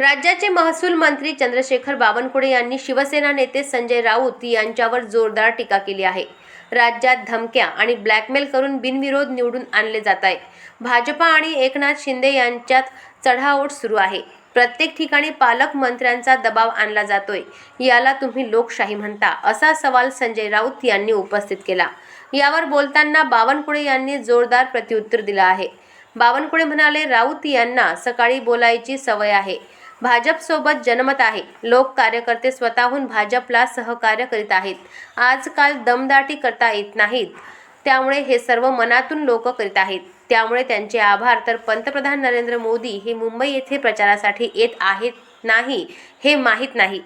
राज्याचे महसूल मंत्री चंद्रशेखर बावनकुळे यांनी शिवसेना नेते संजय राऊत यांच्यावर जोरदार टीका केली आहे. राज्यात धमक्या आणि ब्लॅकमेल करून बिनविरोध निवडून आणले जात आहे भाजपा आणि एकनाथ शिंदे यांच्यात चढाओढ सुरू आहे. प्रत्येक ठिकाणी पालकमंत्र्यांचा दबाव आणला जातोय. याला तुम्ही लोकशाही म्हणता असा सवाल संजय राऊत यांनी उपस्थित केला. यावर बोलताना बावनकुळे यांनी जोरदार प्रत्युत्तर दिलं आहे. बावनकुळे म्हणाले राऊत यांना सकाळी बोलायची सवय आहे. भाजपसोबत जनमत आहे. लोक कार्यकर्ते स्वतःहून भाजपला सहकार्य करीत आहेत. आजकाल दमदाटी करता येत नाहीत. त्यामुळे हे सर्व मनातून लोक करीत आहेत. त्यामुळे त्यांचे आभार. तर पंतप्रधान नरेंद्र मोदी हे मुंबई येथे प्रचारासाठी येत आहेत नाही हे माहीत नाही.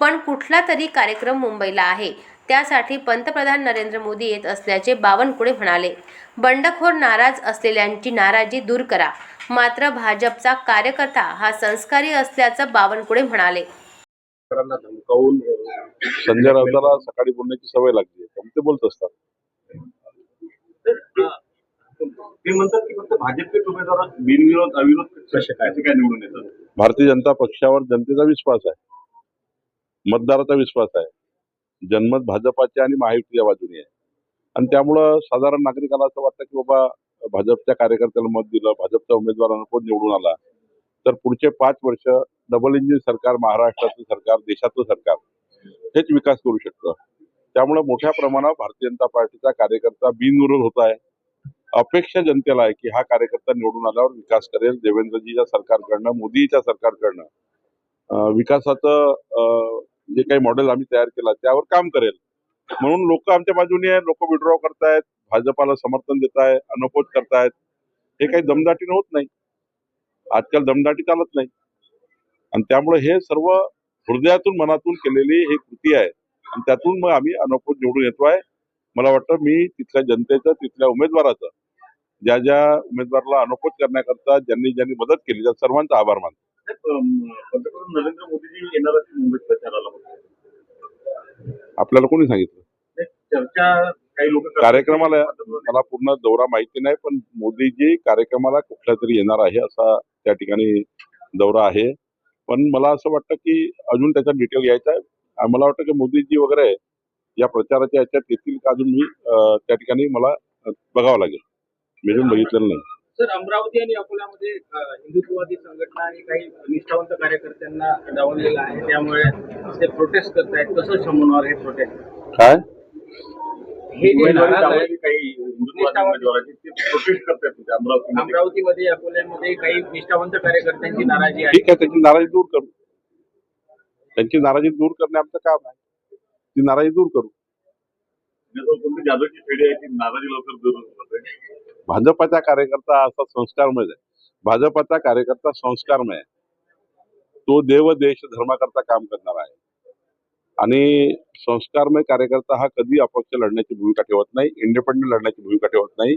पण कुठला तरी कार्यक्रम मुंबईला आहे. त्यासाठी पंतप्रधान नरेंद्र मोदी येत असल्याचे बावनकुळे म्हणाले. बंडखोर नाराज असलेल्यांची नाराजी दूर करा. मात्र भाजपचा कार्यकर्ता हा संस्कारी असल्याचं बावनकुळे म्हणाले. संजय राऊताला सकाळी बोलण्याची सवय लागली ते बोलत असतात. तर, अ, ते म्हणतात की फक्त भाजपचे उमेदवार बिनविरोध अविरोध कसे काय? असे काय निवडून येतात? भारतीय जनता पक्षावर जनतेचा विश्वास आहे. मतदाराचा विश्वास आहे. जनमत भाजपाच्या आणि महायुतीच्या बाजूने आहे. आणि त्यामुळं साधारण नागरिकाला असं वाटतं की बाबा भाजपच्या कार्यकर्त्याला मत दिलं भाजपच्या उमेदवारांना कोण निवडून आला? तर पुढचे पाच वर्ष डबल इंजिन सरकार महाराष्ट्राचं सरकार देशाचं सरकार हेच विकास करू शकतं. त्यामुळे मोठ्या प्रमाणावर भारतीय जनता पार्टीचा कार्यकर्ता बिनविरोध होत आहे. अपेक्षा जनतेला आहे की हा कार्यकर्ता निवडून आल्यावर विकास करेल. देवेंद्रजीच्या सरकारकडनं मोदीच्या सरकारकडनं. विकासाचं जे काही मॉडेल आम्ही तयार केला त्यावर काम करेल. म्हणून लोक आमच्या बाजूने आहेत लोक विड्रॉ करतायत भाजपाला समर्थन देत आहे अनोपोज करतायत. हे काही दमदाटीनं होत नाही. आजकाल दमदाटी चालत नाही. आणि त्यामुळे हे सर्व हृदयातून मनातून केलेली हे कृती आहे. आणि त्यातून मग आम्ही अनोपोज निवडून येतो आहे मला वाटतं मी तिथल्या जनतेचं तिथल्या उमेदवाराचं ज्या ज्या उमेदवाराला अनुपोज करण्याकरता ज्यांनी ज्यांनी मदत केली त्या सर्वांचा आभार मानतो. पंतप्रधान नरेंद्र मोदीजी येणार मुंबईत प्रचाराला आपल्याला कोणी सांगितलं? ते चर्चा काही लोक कार्यक्रमाला मला पूर्ण दौरा माहिती नाही पण मोदीजी कार्यक्रमाला कुठल्या तरी येणार आहे असा त्या ठिकाणी दौरा आहे. पण मला असं वाटतं की अजून त्याचा डिटेल घ्यायचा आहे. मला वाटतं की मोदीजी वगैरे या प्रचाराच्या याच्यात येतील का अजून मी त्या ठिकाणी मला बघावं लागेल. मी अजून बघितलेलं नाही. सर अमरावती आणि अकोल्यामध्ये हिंदुत्ववादी संघटना आणि काही निष्ठावंत कार्यकर्त्यांना डावललेलं आहे. त्यामुळे ते प्रोटेस्ट करतायत. कसं समजणार हे प्रोटेस्ट काय? हे जे काही प्रोटेस्ट करतात तिथे अमरावतीमध्ये. अकोल्यामध्ये काही निष्ठावंत कार्यकर्त्यांची नाराजी आहे. ठीक आहे त्याची नाराजी दूर करू. त्यांची नाराजी दूर करणे आमचं काम आहे. ती नाराजी दूर करू. जादूची फेडी आहे ती नाराजी लवकर दूर होते भाजपाचा कार्यकर्ता असा संस्कारमय आहे. भाजपाचा कार्यकर्ता संस्कारमय आहे. तो देव देश धर्माकरता काम करणारा आहे. आणि संस्कारमय कार्यकर्ता हा कधी अपक्ष लढण्याची भूमिका ठेवत नाही इंडिपेंडंट लढण्याची भूमिका ठेवत नाही.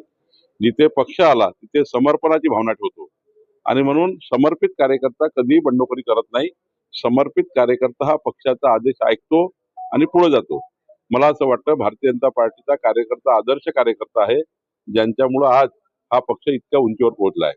जिथे पक्ष आला तिथे समर्पणाची भावना ठेवतो. आणि म्हणून समर्पित कार्यकर्ता कधीही बंडखोरी करत नाही. समर्पित कार्यकर्ता हा पक्षाचा आदेश ऐकतो आणि पुढे जातो. मला असं वाटतं भारतीय जनता पार्टीचा कार्यकर्ता आदर्श कार्यकर्ता आहे. ज्यांच्यामुळं आज हा पक्ष इतक्या उंचीवर पोहोचला आहे